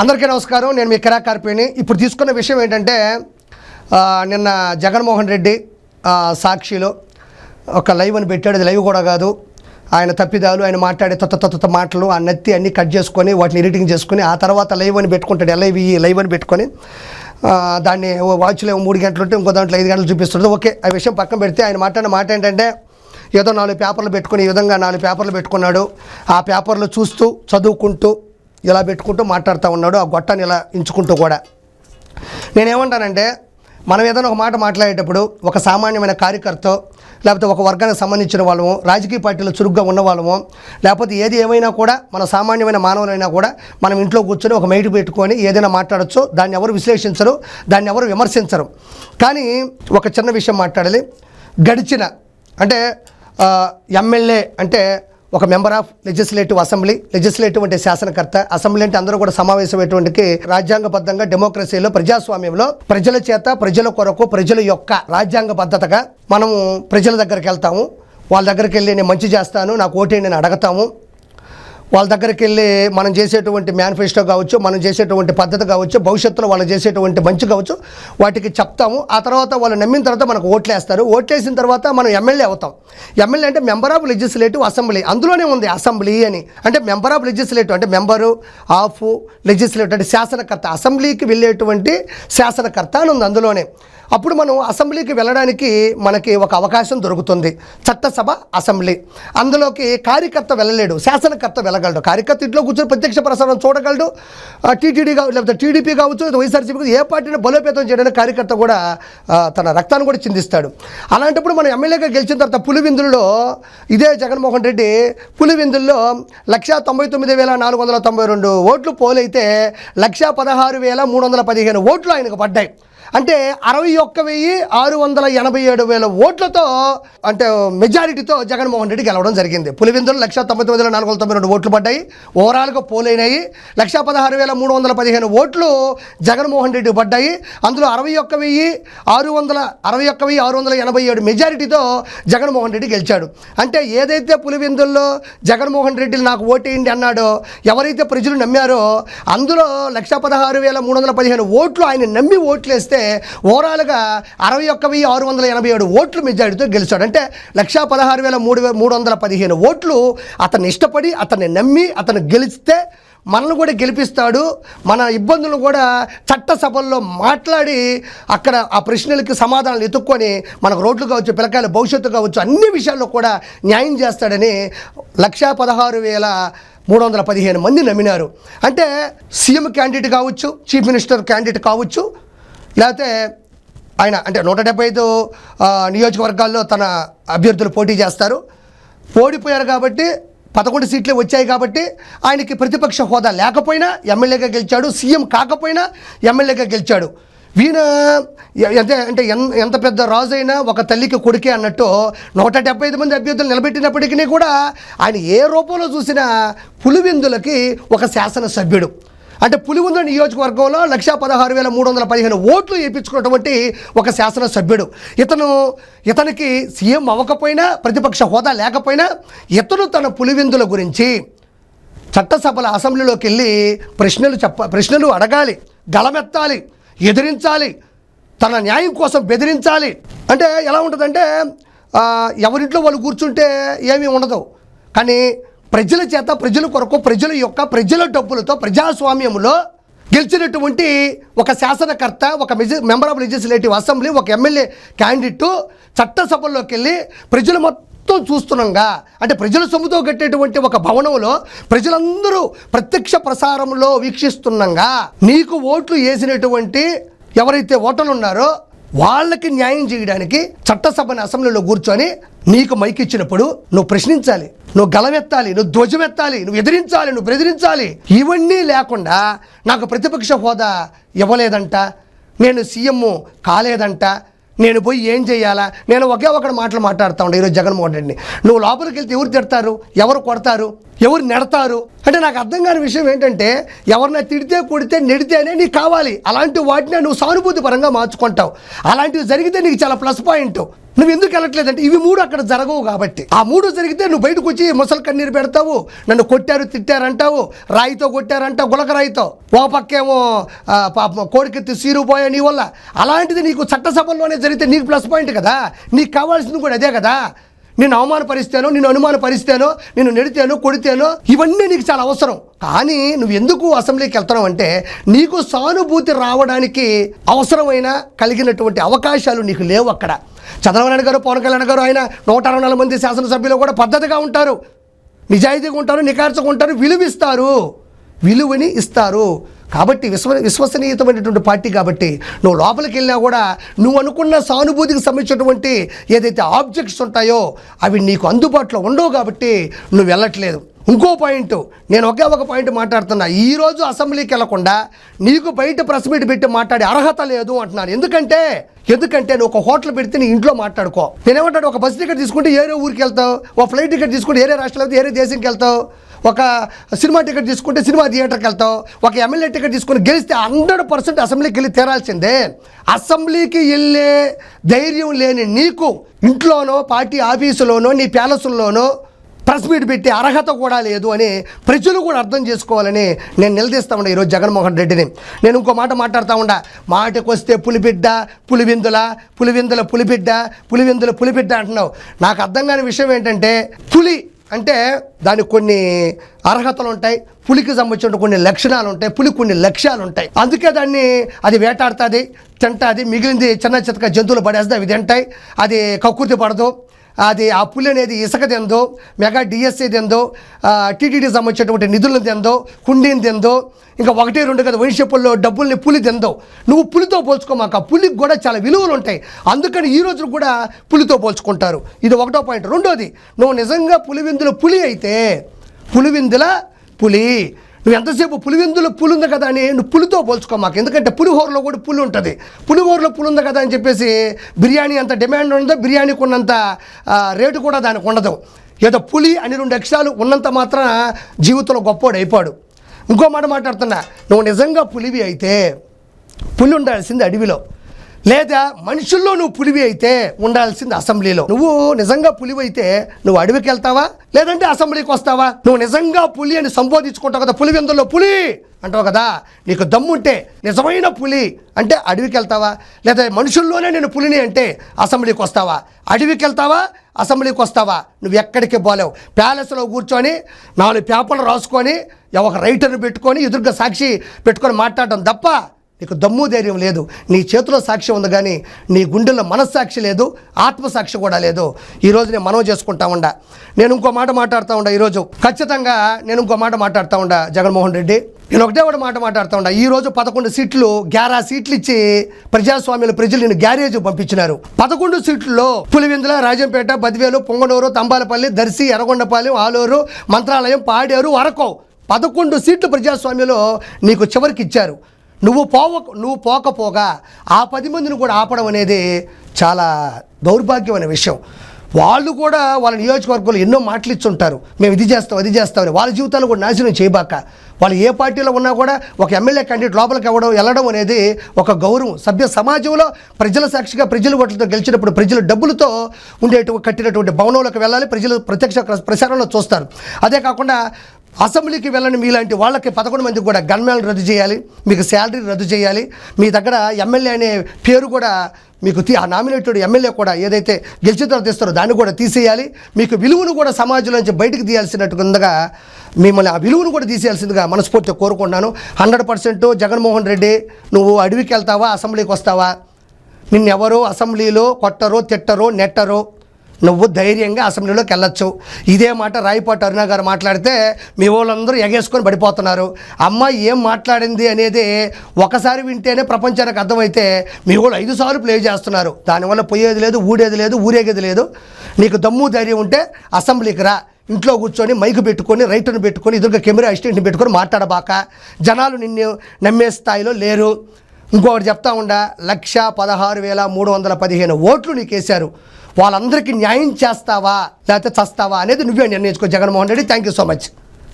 అందరికీ నమస్కారం. నేను మీ కిరాకార్పిని ఇప్పుడు తీసుకున్న విషయం ఏంటంటే నిన్న జగన్మోహన్ రెడ్డి సాక్షిలో ఒక లైవ్ అని పెట్టాడు. అది లైవ్ కూడా కాదు. ఆయన తప్పిదాలు ఆయన మాట్లాడే తొత్త తొత్త మాటలు ఆ నత్తి అన్ని కట్ చేసుకొని వాటిని ఎడిటింగ్ చేసుకొని ఆ తర్వాత లైవ్ అని పెట్టుకుంటాడు. ఎల్ఐవి లైవ్ అని పెట్టుకొని దాన్ని ఓ వాచ్లో మూడు గంటలు ఉంటే ఇంకో దాంట్లో ఐదు గంటలు చూపిస్తుంది ఓకే ఆ విషయం పక్కన పెడితే ఆయన మాట్లాడిన మాట ఏంటంటే ఏదో నాలుగు పేపర్లు పెట్టుకుని ఈ విధంగా నాలుగు పేపర్లు పెట్టుకున్నాడు. ఆ పేపర్లు చూస్తూ చదువుకుంటూ ఇలా పెట్టుకుంటూ మాట్లాడుతూ ఉన్నాడు ఆ గొట్టాన్ని ఇలా ఇంచుకుంటూ కూడా. నేనేమంటానంటే మనం ఏదైనా ఒక మాట మాట్లాడేటప్పుడు ఒక సామాన్యమైన కార్యకర్త లేకపోతే ఒక వర్గానికి సంబంధించిన వాళ్ళము రాజకీయ పార్టీలో చురుగ్గా ఉన్న వాళ్ళము లేకపోతే ఏది ఏమైనా కూడా మన సామాన్యమైన మానవులైనా కూడా మనం ఇంట్లో కూర్చొని ఒక మైటు పెట్టుకొని ఏదైనా మాట్లాడచ్చు దాన్ని ఎవరు విశ్లేషించరు దాన్ని ఎవరు విమర్శించరు. కానీ ఒక చిన్న విషయం మాట్లాడాలి. గడిచిన అంటే ఎమ్మెల్యే అంటే ఒక member of legislative assembly legislative అంటే శాసనకర్త అసెంబ్లీ అంటే అందరూ కూడా సమావేశమైనటువంటి రాజ్యాంగబద్ధంగా డెమోక్రసీలో ప్రజాస్వామ్యంలో ప్రజల చేత ప్రజల కొరకు ప్రజల యొక్క రాజ్యాంగబద్ధతగా మనము ప్రజల దగ్గరికి వెళ్తాము. వాళ్ళ దగ్గరికి వెళ్ళి నేను మంచి చేస్తాను నాకు ఓటేయండి నేను అడగతాము. వాళ్ళ దగ్గరికి వెళ్ళి మనం చేసేటువంటి మేనిఫెస్టో కావచ్చు మనం చేసేటువంటి పద్ధతి కావచ్చు భవిష్యత్తులో వాళ్ళు చేసేటువంటి మంచి కావచ్చు వాటికి చెప్తాము. ఆ తర్వాత వాళ్ళు నమ్మిన తర్వాత మనకు ఓట్లేస్తారు. ఓట్లేసిన తర్వాత మనం ఎమ్మెల్యే అవుతాం. ఎమ్మెల్యే అంటే మెంబర్ ఆఫ్ లెజిస్లేటివ్ అసెంబ్లీ. అందులోనే ఉంది అసెంబ్లీ అని. అంటే మెంబర్ ఆఫ్ లెజిస్లేటివ్ అంటే మెంబరు ఆఫ్ లెజిస్లేటివ్ అంటే శాసనకర్త. అసెంబ్లీకి వెళ్ళేటువంటి శాసనకర్త అని ఉంది అందులోనే. అప్పుడు మనం అసెంబ్లీకి వెళ్ళడానికి మనకి ఒక అవకాశం దొరుకుతుంది. చట్టసభ అసెంబ్లీ. అందులోకి కార్యకర్త వెళ్ళలేడు శాసనకర్త వెళ్ళగలడు. కార్యకర్త ఇంట్లో కూర్చొని ప్రత్యక్ష ప్రసారం చూడగలడు. టీటీడీ కావచ్చు లేకపోతే టీడీపీ కావచ్చు వైఎస్ఆర్సీపీ కావచ్చు, ఏ పార్టీని బలోపేతం చేయడానికి కార్యకర్త కూడా తన రక్తాన్ని కూడా చిందిస్తాడు. అలాంటప్పుడు మనం ఎమ్మెల్యేగా గెలిచిన తర్వాత పులివిందుల్లో ఇదే జగన్మోహన్ రెడ్డి పులివిందుల్లో లక్షా తొంభై తొమ్మిది వేల నాలుగు వందల తొంభై రెండు ఓట్లు పోలైతే లక్షా పదహారు వేల మూడు వందల పదిహేను ఓట్లు ఆయనకు పడ్డాయి. అంటే అరవై ఒక్క వెయ్యి ఆరు వందల ఎనభై ఏడు వేల ఓట్లతో అంటే మెజారిటీతో జగన్మోహన్ రెడ్డి గెలవడం జరిగింది. పులివెందులు లక్ష తొంభై తొమ్మిది వేల నాలుగు వందల తొంభై రెండు ఓట్లు పడ్డాయి. ఓవరాల్గా పోలైనాయి. లక్ష పదహారు వేల మూడు వందల పదిహేను ఓట్లు జగన్మోహన్ రెడ్డి పడ్డాయి. అందులో అరవై ఒక్క వెయ్యి ఆరు వందల అరవై ఒక్క వెయ్యి ఆరు వందల ఎనభై ఏడు మెజారిటీతో జగన్మోహన్ రెడ్డి గెలిచాడు. అంటే ఏదైతే పులివెందుల్లో జగన్మోహన్ రెడ్డి నాకు ఓటేయండి అన్నాడో ఎవరైతే ప్రజలు నమ్మారో అందులో లక్ష పదహారు వేల మూడు వందల పదిహేను ఓట్లు ఆయన నమ్మి ఓట్లేస్తే ఓవరాల్గా అరవై ఒక్క వెయ్యి ఆరు వందల ఎనభై ఏడు ఓట్లు మెజారిటీతో గెలిచాడు. అంటే లక్షా పదహారు వేల మూడు మూడు వందల పదిహేను ఓట్లు అతన్ని ఇష్టపడి అతన్ని నమ్మి అతను గెలిస్తే మనల్ని కూడా గెలిపిస్తాడు. మన ఇబ్బందులు కూడా చట్టసభల్లో మాట్లాడి అక్కడ ఆ ప్రశ్నలకి సమాధానాలు ఎత్తుక్కొని మనకు రోడ్లు కావచ్చు పిల్లకాయల భవిష్యత్తు కావచ్చు అన్ని విషయాల్లో కూడా న్యాయం చేస్తాడని లక్షా పదహారు వేల మూడు వందల పదిహేను మంది నమ్మినారు. అంటే సీఎం క్యాండిడేట్ కావచ్చు చీఫ్ మినిస్టర్ క్యాండిడేట్ కావచ్చు లేకపోతే ఆయన అంటే నూట డెబ్బై ఐదు నియోజకవర్గాల్లో తన అభ్యర్థులు పోటీ చేస్తారు. ఓడిపోయారు కాబట్టి పదకొండు సీట్లే వచ్చాయి కాబట్టి ఆయనకి ప్రతిపక్ష హోదా లేకపోయినా ఎమ్మెల్యేగా గెలిచాడు సీఎం కాకపోయినా ఎమ్మెల్యేగా గెలిచాడు. వీణ అంటే అంటే ఎంత పెద్ద రాజు అయినా ఒక తల్లికి కొడుకే అన్నట్టు నూట డెబ్బై ఐదు మంది అభ్యర్థులు నిలబెట్టినప్పటికీ కూడా ఆయన ఏ రూపంలో చూసినా పులివెందులకి ఒక శాసనసభ్యుడు. అంటే పులివెందుల నియోజకవర్గంలో లక్ష పదహారు వేల మూడు వందల పదిహేను ఓట్లు వేయించుకున్నటువంటి ఒక శాసనసభ్యుడు. ఇతను ఇతనికి సీఎం అవ్వకపోయినా ప్రతిపక్ష హోదా లేకపోయినా ఇతను తన పులివిందుల గురించి చట్టసభల అసెంబ్లీలోకి వెళ్ళి ప్రశ్నలు చెప్ప ప్రశ్నలు అడగాలి గలమెత్తాలి ఎదిరించాలి తన న్యాయం కోసం బెదిరించాలి. అంటే ఎలా ఉంటుందంటే ఎవరింట్లో వాళ్ళు కూర్చుంటే ఏమీ ఉండదు. కానీ ప్రజల చేత ప్రజల కొరకు ప్రజల యొక్క ప్రజల డబ్బులతో ప్రజాస్వామ్యంలో గెలిచినటువంటి ఒక శాసనకర్త ఒక మెజ మెంబర్ ఆఫ్ లెజిస్లేటివ్ అసెంబ్లీ ఒక ఎమ్మెల్యే క్యాండిడేట్ చట్టసభల్లోకి వెళ్ళి ప్రజలు మొత్తం చూస్తున్నాగా అంటే ప్రజల సొమ్ముతో కట్టేటువంటి ఒక భవనంలో ప్రజలందరూ ప్రత్యక్ష ప్రసారంలో వీక్షిస్తుండగా నీకు ఓట్లు వేసినటువంటి ఎవరైతే ఓటర్లు ఉన్నారో వాళ్ళకి న్యాయం చేయడానికి చట్టసభని అసెంబ్లీలో కూర్చొని నీకు మైక్ ఇచ్చినప్పుడు నువ్వు ప్రశ్నించాలి నువ్వు గలమెత్తాలి నువ్వు ధ్వజమెత్తాలి నువ్వు ఎదిరించాలి నువ్వు బెదిరించాలి. ఇవన్నీ లేకుండా నాకు ప్రతిపక్ష హోదా ఇవ్వలేదంట నేను సీఎం కాలేదంట నేను పోయి ఏం చేయాలా? నేను ఒకే ఒకటి మాటలు మాట్లాడుతూ ఉండే ఈరోజు జగన్మోహన్ రెడ్డిని. నువ్వు లోపలికి వెళ్తే ఎవరు తిడతారు? ఎవరు కొడతారు? ఎవరు నెడతారు? అంటే నాకు అర్థం కాని విషయం ఏంటంటే ఎవరిన తిడితే కొడితే నెడితేనే నీకు కావాలి. అలాంటి వాటిని నువ్వు సానుభూతి పరంగా మార్చుకుంటావు. అలాంటివి జరిగితే నీకు చాలా ప్లస్ పాయింట్ నువ్వు ఎందుకు వెళ్ళట్లేదంటే ఇవి మూడు అక్కడ జరగవు కాబట్టి. ఆ మూడు జరిగితే నువ్వు బయటకు వచ్చి ముసలి కన్నీరు పెడతావు నన్ను కొట్టారు తిట్టారంటావు రాయితో కొట్టారంటావు గులక రాయితో. ఓ పక్కేమో పాపం కోడికెత్తి సీరు పోయా నీ వల్ల. అలాంటిది నీకు చట్టసభల్లోనే జరిగితే నీకు ప్లస్ పాయింట్ కదా. నీకు కావాల్సింది కూడా అదే కదా. నేను అవమానపరిస్తాను నేను అనుమానపరిస్తాను నేను నెడితేను కొడితేను ఇవన్నీ నీకు చాలా అవసరం. కానీ నువ్వు ఎందుకు అసెంబ్లీకి వెళ్తున్నావు అంటే నీకు సానుభూతి రావడానికి అవసరమైన కలిగినటువంటి అవకాశాలు నీకు లేవు అక్కడ. చంద్రబాబు నాయుడు గారు పవన్ కళ్యాణ్ గారు ఆయన నూట అరవై నాలుగు మంది శాసనసభ్యులు కూడా పద్ధతిగా ఉంటారు. నిజాయితీగా ఉంటారు నికార్చీకుంటారు విలువిస్తారు. విలువని ఇస్తారు. కాబట్టి విశ్వ విశ్వసనీయతమైనటువంటి పార్టీ కాబట్టి నువ్వు లోపలికి వెళ్ళినా కూడా నువ్వు అనుకున్న సానుభూతికి సంబంధించినటువంటి ఏదైతే ఆబ్జెక్ట్స్ ఉంటాయో అవి నీకు అందుబాటులో ఉండవు కాబట్టి నువ్వు వెళ్ళట్లేదు. ఇంకో పాయింట్ నేను ఒకే ఒక పాయింట్ మాట్లాడుతున్నా. ఈ రోజు అసెంబ్లీకి వెళ్ళకుండా నీకు బయట ప్రెస్ మీట్ పెట్టి మాట్లాడే అర్హత లేదు అంటున్నాను ఎందుకంటే ఎందుకంటే నువ్వు ఒక హోటల్ పెడితే నీ ఇంట్లో మాట్లాడుకో. నేనేమంటాడు ఒక బస్ టికెట్ తీసుకుంటే ఏరే ఊరికి వెళ్తావు ఒక ఫ్లైట్ టికెట్ తీసుకుంటే ఏరే రాష్ట్రంలో ఏరే దేశంకి వెళ్తావు. ఒక సినిమా టికెట్ తీసుకుంటే సినిమా థియేటర్కి వెళ్తావు ఒక ఎమ్మెల్యే టికెట్ తీసుకుని గెలిస్తే హండ్రెడ్ పర్సెంట్ అసెంబ్లీకి వెళ్ళి తీరాల్సిందే. అసెంబ్లీకి వెళ్ళే ధైర్యం లేని నీకు ఇంట్లోనో పార్టీ ఆఫీసులోనో నీ ప్యాలెస్లోనో ప్రెస్ మీట్ పెట్టి అర్హత కూడా లేదు అని ప్రజలు కూడా అర్థం చేసుకోవాలని నేను నిలదీస్తా ఉండే ఈరోజు జగన్మోహన్ రెడ్డిని. నేను ఇంకో మాట మాట్లాడుతూ ఉండా మాటకు వస్తే పులిబిడ్డ పులివిందుల పులివిందుల పులిబిడ్డ పులివిందుల పులిబిడ్డ అంటున్నావు. నాకు అర్థం కాని విషయం ఏంటంటే పులి అంటే దానికి కొన్ని అర్హతలు ఉంటాయి పులికి సంబంధించిన కొన్ని లక్షణాలు ఉంటాయి పులి కొన్ని లక్ష్యాలు ఉంటాయి అందుకే దాన్ని అది వేటాడుతుంది తింటుంది మిగిలింది చిన్న చితక జంతువులు పడేస్తుంది అవి తింటాయి అది కక్కుర్తి పడదు. అది ఆ పులి అనేది ఇసుక తిందో మెగా డిఎస్సీ తిందో టీటీడీ సంబంధించినటువంటి నిధులను తిందో కుండీని తిందో ఇంకా ఒకటి రెండు కదా వైశ్యపుల్లో డబ్బుల్ని పులి తెందో. నువ్వు పులితో పోల్చుకోమాక పులికి కూడా చాలా విలువలు ఉంటాయి. అందుకని ఈ రోజు కూడా పులితో పోల్చుకుంటారు. ఇది ఒకటో పాయింట్. రెండోది నువ్వు నిజంగా పులివిందుల పులి అయితే పులివిందుల పులి నువ్వు ఎంతసేపు పులివెందులో పులి ఉంది కదా అని నువ్వు పులితో పోల్చుకో మాకు. ఎందుకంటే పులిహోరలో కూడా పులి ఉంటుంది. పులిహోరలో పులి ఉంది కదా అని చెప్పేసి బిర్యానీ అంత డిమాండ్ ఉండదు బిర్యానీకి ఉన్నంత రేటు కూడా దానికి ఉండదు. ఏదో పులి అని రెండు అక్షరాలు ఉన్నంత మాత్రం జీవితంలో గొప్పోడు అయిపోడు. ఇంకో మాట మాట్లాడుతున్నా నువ్వు నిజంగా పులివి అయితే పులి ఉండాల్సింది అడవిలో. లేదా మనుషుల్లో నువ్వు పులివి అయితే ఉండాల్సింది అసెంబ్లీలో. నువ్వు నిజంగా పులివి అయితే నువ్వు అడవికి వెళ్తావా? లేదంటే అసెంబ్లీకి వస్తావా? నువ్వు నిజంగా పులి అని సంబోధించుకుంటావు కదా పులివెందులో పులి! అంటావు కదా? నీకు దమ్ముంటే నిజమైన పులి అంటే అడవికి వెళ్తావా? లేదా మనుషుల్లోనే నేను పులిని అంటే అసెంబ్లీకి వస్తావా? అడవికి వెళ్తావా? అసెంబ్లీకి వస్తావా? నువ్వు ఎక్కడికి పోలేవు. ప్యాలెస్లో కూర్చొని నాలుగు పేపర్లు రాసుకొని ఒక రైటర్ని పెట్టుకొని ఎదురుగా సాక్షి పెట్టుకొని మాట్లాడడం తప్ప నీకు దమ్ము ధైర్యం లేదు నీ చేతిలో సాక్షి ఉంది కానీ నీ గుండెల్లో మనస్సాక్షి లేదు ఆత్మసాక్షి కూడా లేదు. ఈరోజు నేను మనవి చేసుకుంటా ఉండా. నేను ఇంకో మాట మాట్లాడుతూ ఉండా ఈరోజు ఖచ్చితంగా నేను ఇంకో మాట మాట్లాడుతూ ఉండా జగన్మోహన్ రెడ్డి. నేను ఒకటే ఒకటి మాట మాట్లాడుతూ ఉండా. ఈ రోజు పదకొండు సీట్లు గ్యారా సీట్లు ఇచ్చి ప్రజాస్వామ్యుల ప్రజలు నేను గ్యారేజ్ పంపించినారు. పదకొండు సీట్లలో పులివెందుల రాజంపేట బదివేలు పొంగనూరు తంబాలపల్లి దర్శి ఎర్రగొండపాలెం ఆలూరు మంత్రాలయం పాడేరు వరకు పదకొండు సీట్లు ప్రజాస్వామ్యంలో నీకు చివరికి ఇచ్చారు. నువ్వు పోవ నువ్వు పోకపోగా ఆ పది మందిని కూడా ఆపడం అనేది చాలా దౌర్భాగ్యమైన విషయం. వాళ్ళు కూడా వాళ్ళ నియోజకవర్గంలో ఎన్నో మాటలు ఇచ్చుంటారు. మేము ఇది చేస్తాం అది చేస్తామని వాళ్ళ జీవితాలు కూడా నాశనం చేయబాక. వాళ్ళు ఏ పార్టీలో ఉన్నా కూడా ఒక ఎమ్మెల్యే క్యాండిడేట్ లోపలికి అవ్వడం వెళ్ళడం అనేది ఒక గౌరవం. సభ్య సమాజంలో ప్రజల సాక్షిగా ప్రజల ఓట్లతో గెలిచినప్పుడు ప్రజల డబ్బులతో ఉండేటువంటి కట్టినటువంటి భవనంలోకి వెళ్ళాలి. ప్రజలు ప్రత్యక్ష ప్రసారంలో చూస్తారు. అదే కాకుండా అసెంబ్లీకి వెళ్ళని మీలాంటి వాళ్ళకి పదకొండు మందికి కూడా గన్మ్యాన్లు రద్దు చేయాలి మీకు శాలరీ రద్దు చేయాలి. మీ దగ్గర ఎమ్మెల్యే అనే పేరు కూడా మీకు తీ- ఆ నామినేటెడ్ ఎమ్మెల్యే కూడా ఏదైతే గెలిచిన తర్వాత ఇస్తారో దాన్ని కూడా తీసేయాలి. మీకు విలువను కూడా సమాజంలోంచి బయటకు తీయాల్సినట్టుగా మిమ్మల్ని ఆ విలువను కూడా తీసేయాల్సిందిగా మనస్ఫూర్తిగా కోరుకుంటున్నాను. హండ్రెడ్ పర్సెంట్ జగన్మోహన్ రెడ్డి నువ్వు అడవికి వెళ్తావా అసెంబ్లీకి వస్తావా? నిన్నెవరో అసెంబ్లీలో కొట్టరో తిట్టరో నెట్టరో నువ్వు ధైర్యంగా అసెంబ్లీలోకి వెళ్ళొచ్చు. ఇదే మాట రాయపాటి అరుణ గారు మాట్లాడితే మీ వాళ్ళందరూ ఎగేసుకొని పడిపోతున్నారు. అమ్మాయి ఏం మాట్లాడింది అనేది ఒకసారి వింటేనే ప్రపంచానికి అర్థమైతే మీ వాళ్ళు ఐదు సార్లు ప్లే చేస్తున్నారు. దానివల్ల పోయేది లేదు ఊడేది లేదు ఊరేగేది లేదు. నీకు దమ్ము ధైర్యం ఉంటే అసెంబ్లీకి రా. ఇంట్లో కూర్చొని మైకు పెట్టుకొని రైటర్ని పెట్టుకొని ఎదురుగా కెమెరా అసిస్టెంట్ని పెట్టుకొని మాట్లాడబాక. జనాలు నిన్ను నమ్మే స్థాయిలో లేరు. ఇంకొకటి చెప్తా ఉండా లక్ష పదహారు వేల మూడు వందల పదిహేను ఓట్లు నీకేశారు. వాళ్ళందరికీ న్యాయం చేస్తావా? లేకపోతే చస్తావా? అనేది నువ్వే నిర్ణయించుకో. Jaganmohan Reddy thank you so much